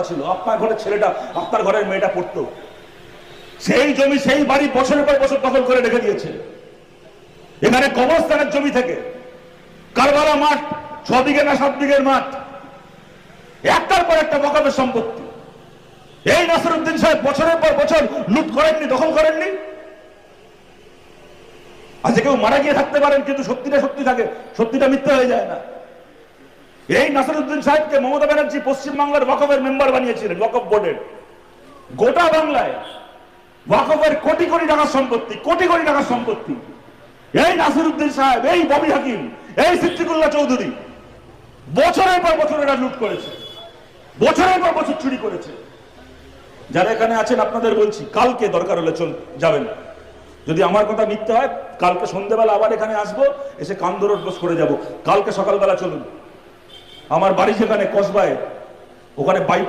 করা ছিল, আপনার ঘরের ছেলেটা, আপনার ঘরের মেয়েটা পড়তো। সেই জমি, সেই বাড়ি বছরের পর বছর দখল করে রেখে দিয়েছে। এখানে কবরস্থানের জমি থেকে, কারবালা মাঠ ছ বিঘে না সাত বিঘের মাঠ, একটার পর একটা বকাবের সম্পত্তি। এই নাসিরুদ্দিন সাহেব বছরের পর বছর লুট করেননি, দখল করেননি। আজকে কেউ মারা গিয়ে থাকতে পারেন, কিন্তু সত্যিটা সত্যি থাকে, সত্যিটা মিথ্যা হয়ে যায় না। এই নাসিরুদ্দিন সাহেবকে মমতা ব্যানার্জি পশ্চিমবাংলার ওয়াকফের মেম্বার বানিয়েছিলেন, ওয়াকফ বোর্ডের। গোটা বাংলায় ওয়াকফের কোটি কোটি টাকার সম্পত্তি, কোটি কোটি টাকার সম্পত্তি। এই নাসিরুদ্দিন সাহেব, এই ববি হাকিম, এই সিদ্দিকুল্লাহ চৌধুরী বছরের পর বছর এরা লুট করেছে। বছরের পর বছর চুরি করেছে। যারা এখানে আছেন আপনাদের বলছি, কালকে দরকার হলে চল, যাবেন। যদি আমার কথা মিথ্যে হয়, কালকে সন্ধ্যেবেলা আবার এখানে আসব, এসে কান্দরোড বস করে যাব। কালকে সকালবেলা চলুন। আমার বাড়ি সেখানে কসবায় ওখানে বাইপাস